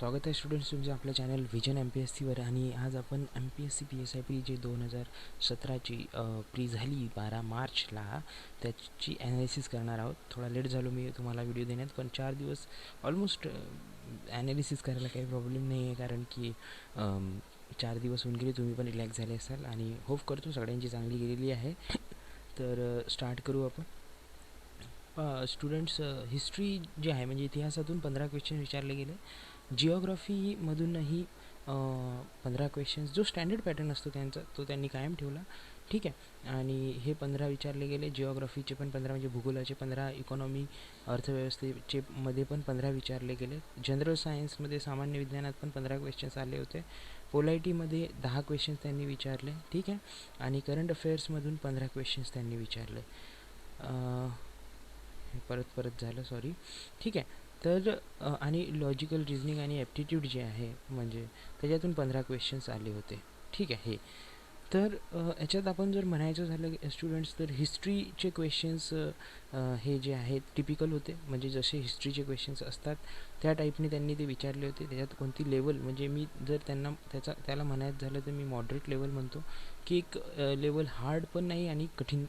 स्वागत आहे स्टुडंट्स तुमचं आपल्या channel Vision M P S सीवर आणि आज आपण M P S C P S I P जे दोन हजार सतराची प्री झाली बारा मार्चला त्याची ॲनालिसिस करणार आहोत. थोडा लेट झालो मी तुम्हाला व्हिडिओ देण्यात पण चार दिवस ऑलमोस्ट ॲनालिसिस करायला काही प्रॉब्लेम नाही आहे. कारण की चार दिवस होऊन गेले तुम्ही पण रिलॅक्स झाले असाल. आणि होप करतो सगळ्यांची चांगली गेलेली आहे. तर स्टार्ट करू आपण. स्टुडंट्स हिस्ट्री जे आहे म्हणजे इतिहासातून पंधरा क्वेश्चन विचारले गेले. जिओग्राफीमधूनही पंधरा क्वेश्चन्स जो स्टँडर्ड पॅटर्न असतो त्यांचा तो त्यांनी कायम ठेवला. ठीक आहे? आणि हे पंधरा विचारले गेले. जिओग्राफीचे पण पंधरा म्हणजे भूगोलाचे पंधरा इकॉनॉमी अर्थव्यवस्थेचे मध्ये पण पंधरा विचारले गेले. जनरल सायन्समध्ये सामान्य विज्ञानात पण पंधरा क्वेश्चन्स आले होते. पोलायटीमध्ये दहा क्वेश्चन्स त्यांनी विचारले. ठीक आहे? आणि करंट अफेअर्समधून पंधरा क्वेश्चन्स त्यांनी विचारले. हे परत परत झालं सॉरी ठीक आहे? तर आणि लॉजिकल रिझनिंग आणि ॲप्टिट्यूड जे आहे म्हणजे त्याच्यातून पंधरा क्वेश्चन्स आले होते. ठीक आहे? तर याच्यात आपण जर म्हणायचं झालं स्टुडंट्स तर हिस्ट्रीचे क्वेश्चन्स हे जे आहेत टिपिकल होते. म्हणजे जसे हिस्ट्रीचे क्वेश्चन्स असतात त्या टाईपने त्यांनी ते विचारले होते. त्याच्यात कोणती लेवल म्हणजे मी जर त्यांना त्याचा त्याला म्हणायचं झालं तर मी मॉडरेट लेवल म्हणतो की एक लेवल हार्ड पण नाही आणि कठीण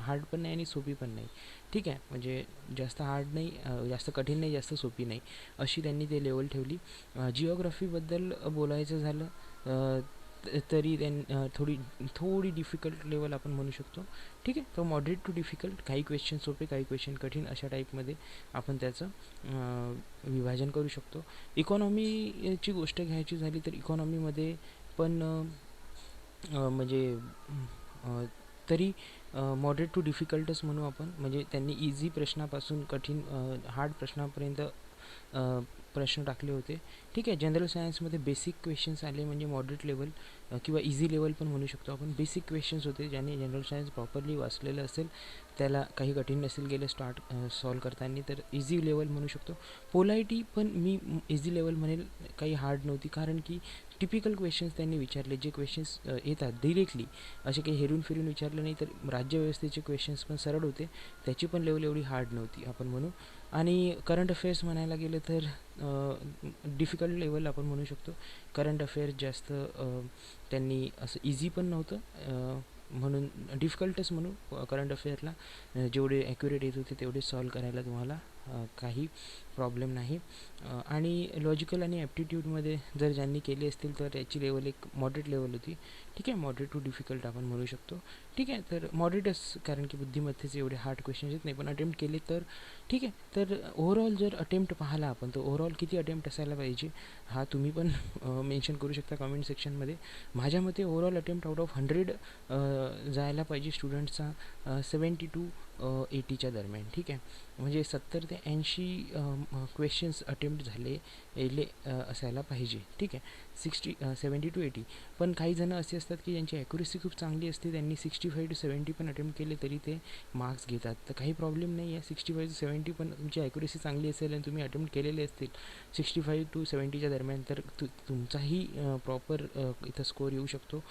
हार्ड पण नाही आणि सोपी पण नाही. ठीक आहे? म्हणजे जास्त हार्ड नाही जास्त कठीण नाही जास्त सोपी नाही. अशी त्यांनी ते लेवल ठेवली. जिओग्राफीबद्दल बोलायचं झालं तरी त्यां थोडी थोडी डिफिकल्ट लेवल आपण म्हणू शकतो. ठीक आहे? तर मॉडरेट टू डिफिकल्ट काही क्वेश्चन सोपे काही क्वेश्चन कठीण अशा टाईपमध्ये आपण त्याचं विभाजन करू शकतो. इकॉनॉमीची गोष्ट घ्यायची झाली तर इकॉनॉमीमध्ये पण म्हणजे तरी मॉडरेट टू डिफिकल्टच म्हणू आपण. म्हणजे त्यांनी इझी प्रश्नापासून कठीण हार्ड प्रश्नापर्यंत प्रश्न टाकले होते. ठीक आहे जनरल सायन्समध्ये बेसिक क्वेश्चन्स आले म्हणजे मॉडरेट लेवल किंवा इझी लेवल पण म्हणू शकतो आपण. बेसिक क्वेश्चन्स होते ज्याने जनरल सायन्स प्रॉपरली वाचलेलं असेल त्याला काही कठीण नसेल गेलं स्टार्ट सॉल्व करताना तर इझी लेवल म्हणू शकतो. पोलायटी पण मी इझी लेवल म्हणेल काही हार्ड नव्हती कारण की टिपिकल क्वेश्चन्स त्यांनी विचारले. जे क्वेश्चन्स येतात डिरेक्टली असे काही हेरून फिरून विचारले नाही तर राज्यव्यवस्थेचे क्वेश्चन्स पण सरळ होते. त्याची पण लेवल एवढी हार्ड नव्हती आपण म्हणू. आणि करंट अफेअर्स म्हणायला गेलं तर डिफिकल्ट लेवल आपण म्हणू शकतो. करंट अफेअर्स जास्त त्यांनी असं इझी पण नव्हतं. म्हणून डिफिकल्टच म्हणू करंट अफेअरला जेवढे ॲक्युरेट येत होते तेवढे सॉल्व करायला तुम्हाला काही प्रॉब्लेम नाही. आणि लॉजिकल आणि ॲप्टिट्यूडमध्ये जर ज्यांनी केले असतील तर याची लेवल एक मॉडरेट लेवल होती. ठीक आहे मॉडरेट टू डिफिकल्ट आपण म्हणू शकतो. ठीक आहे तर मॉडरेटच कारण की बुद्धिमत्तेचे एवढे हार्ड क्वेश्चन्स येत नाही. पण अटेम्प्ट केले तर ठीक आहे तर ओव्हरऑल जर अटेम्प्ट पाहिला आपण तर ओव्हरऑल किती अटेम्प्ट असायला पाहिजे? हा तुम्ही पण मेन्शन करू शकता कमेंट सेक्शनमध्ये माझ्या मते overall attempt out of hundred जायला पाहिजे स्टुडंट्सचा सेवन्टी टू एटीच्या दरम्यान ठीक आहे? म्हणजे सत्तर ते ऐंशी क्वेश्चन्स अटेम्प्ट झाले एले असायला पाहिजे ठीक आहे? Sixty seventy to eighty. पण काही जणं असे असतात की ज्यांची ॲक्युरेसी खूप चांगली असते त्यांनी सिक्स्टी फाईव्ह टू सेवन्टी पण अटेम्प्ट केले तरी ते मार्क्स घेतात. तर काही प्रॉब्लेम नाही आहे. सिक्स्टी फाईव्ह टू सेवन्टी पण तुमची ॲक्युरेसी चांगली असेल आणि तुम्ही अटेम्प्ट केलेले असतील सिक्स्टी फाईव्ह टू सेवन्टीच्या दरम्यान तर तु तुमचाही प्रॉपर इथं स्कोअर येऊ शकतो.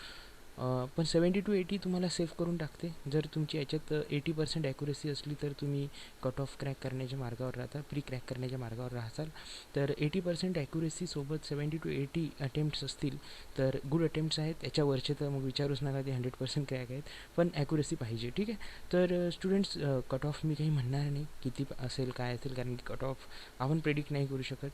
पण सेवन्टी टू एटी तुम्हाला सेफ करून टाकते. जर तुमची याच्यात एटी पर्सेंट ॲक्युरेसी असली तर तुम्ही कट ऑफ क्रॅक करण्याच्या मार्गावर राहता प्री क्रॅक करण्याच्या मार्गावर राहसाल तर एटी पर्सेंट ॲक्युरेसीसोबत सेवन्टी टू एटी अटेम्प्ट्स असतील तर गुड अटेम्प्ट्स आहेत. याच्यावरचे तर मग विचारूच नका ते हंड्रेड पर्सेंट क्रॅक आहेत. पण ॲक्युरेसी पाहिजे ठीक आहे? तर स्टुडंट्स कट ऑफ मी काही म्हणणार नाही. किती असेल काय असेल कारण की कट ऑफ आपण प्रेडिक्ट नाही करू शकत.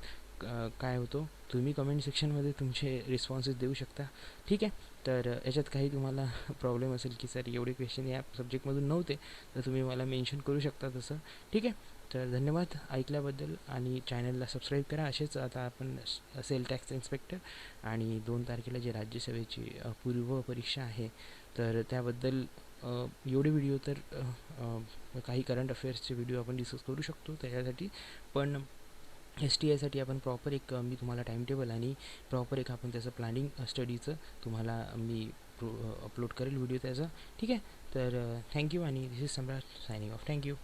काय होतो? तुम्ही कमेंट सेक्शनमध्ये तुमचे रिस्पॉन्सेस देऊ शकता. ठीक आहे? तर याच्यात काही तुम्हाला प्रॉब्लेम असेल की सर एवढे क्वेश्चन या सब्जेक्टमधून नव्हते. तर तुम्ही मला मेन्शन करू शकता तसं. ठीक आहे? तर धन्यवाद ऐकल्याबद्दल आणि चॅनलला सबस्क्राईब करा. असेच आता आपण सेल टॅक्स इन्स्पेक्टर आणि दोन तारखेला जे राज्यसेवेची पूर्व परीक्षा आहे तर त्याबद्दल एवढे व्हिडिओ तर काही करंट अफेअर्सचे व्हिडिओ आपण डिस्कस करू शकतो त्याच्यासाठी. पण एस टी आयसाठी आपण प्रॉपर एक मी तुम्हाला टाईम टेबल आणि प्रॉपर एक आपण त्याचं प्लॅनिंग स्टडीचं तुम्हाला मी प्रो अपलोड करेल व्हिडिओ त्याचा. ठीक आहे? तर थँक्यू आणि this is Samrat signing off thank you